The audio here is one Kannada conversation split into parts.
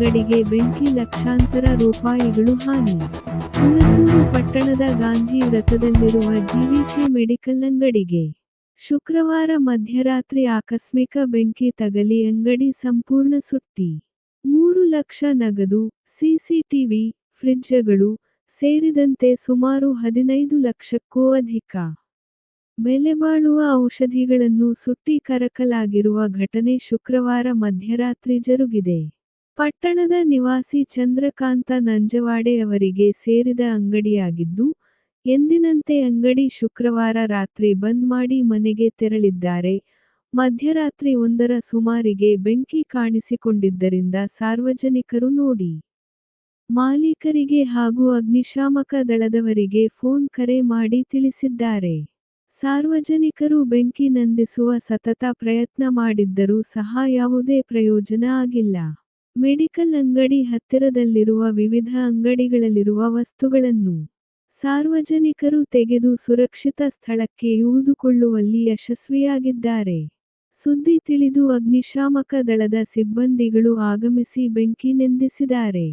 ಅಂಗಡಿಗೆ ಬೆಂಕಿ ಲಕ್ಷಾಂತರ ರೂಪಾಯಿಗಳು ಹಾನಿ. ಹುಣಸೂರು ಪಟ್ಟಣದ ಗಾಂಧಿ ವೃತ್ತದಲ್ಲಿರುವ ಜಿವಿಕೆ ಮೆಡಿಕಲ್ ಅಂಗಡಿಗೆ. ಶುಕ್ರವಾರ ಮಧ್ಯರಾತ್ರಿ ಆಕಸ್ಮಿಕ ಬೆಂಕಿ ತಗಲಿ ಅಂಗಡಿ ಸಂಪೂರ್ಣ ಸುಟ್ಟಿ. ಮೂರು ಲಕ್ಷ ನಗದು, ಸಿಸಿಟಿವಿ ಫ್ರಿಜ್ಗಳು ಸೇರಿದಂತೆ ಸುಮಾರು ಹದಿನೈದು ಲಕ್ಷಕ್ಕೂ ಅಧಿಕ. ಬೆಲೆಬಾಳುವ ಔಷಧಿಗಳನ್ನು ಸುಟ್ಟಿ ಕರಕಲಾಗಿರುವ ಘಟನೆ ಶುಕ್ರವಾರ ಮಧ್ಯರಾತ್ರಿ ಜರುಗಿದೆ. ಪಟ್ಟಣದ ನಿವಾಸಿ ಚಂದ್ರಕಾಂತ ನಂಜವಾಡೆ ಅವರಿಗೆ ಸೇರಿದ ಅಂಗಡಿಯಾಗಿದ್ದು, ಎಂದಿನಂತೆ ಅಂಗಡಿ ಶುಕ್ರವಾರ ರಾತ್ರಿ ಬಂದ್ ಮಾಡಿ ಮನೆಗೆ ತೆರಳಿದ್ದಾರೆ. ಮಧ್ಯರಾತ್ರಿ ಒಂದರ ಸುಮಾರಿಗೆ ಬೆಂಕಿ ಕಾಣಿಸಿಕೊಂಡಿದ್ದರಿಂದ ಸಾರ್ವಜನಿಕರು ನೋಡಿ. ಮಾಲೀಕರಿಗೆ ಹಾಗೂ ಅಗ್ನಿಶಾಮಕ ದಳದವರಿಗೆ ಫೋನ್ ಕರೆ ಮಾಡಿ ತಿಳಿಸಿದ್ದಾರೆ. ಸಾರ್ವಜನಿಕರು ಬೆಂಕಿ ನಂದಿಸುವ ಸತತ ಪ್ರಯತ್ನ ಮಾಡಿದ್ದರೂ ಸಹ ಯಾವುದೇ ಪ್ರಯೋಜನ ಆಗಿಲ್ಲ. ಮೆಡಿಕಲ್ ಅಂಗಡಿ ಹತ್ತಿರದಲ್ಲಿರುವ ವಿವಿಧ ಅಂಗಡಿಗಳಲ್ಲಿರುವ ವಸ್ತುಗಳನ್ನು ಸಾರ್ವಜನಿಕರು ತೆಗೆದು ಸುರಕ್ಷಿತ ಸ್ಥಳಕ್ಕೆ ಯೂದುಕೊಳ್ಳುವಲ್ಲಿ ಯಶಸ್ವಿಯಾಗಿದ್ದಾರೆ. ಸುದ್ದಿ ತಿಳಿದು ಅಗ್ನಿಶಾಮಕ ದಳದ ಸಿಬ್ಬಂದಿಗಳು ಆಗಮಿಸಿ ಬೆಂಕಿ ನೆಂದಿಸಿದ್ದಾರೆ.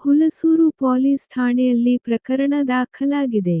ಹುಲಸೂರು ಪೊಲೀಸ್ ಠಾಣೆಯಲ್ಲಿ ಪ್ರಕರಣ ದಾಖಲಾಗಿದೆ.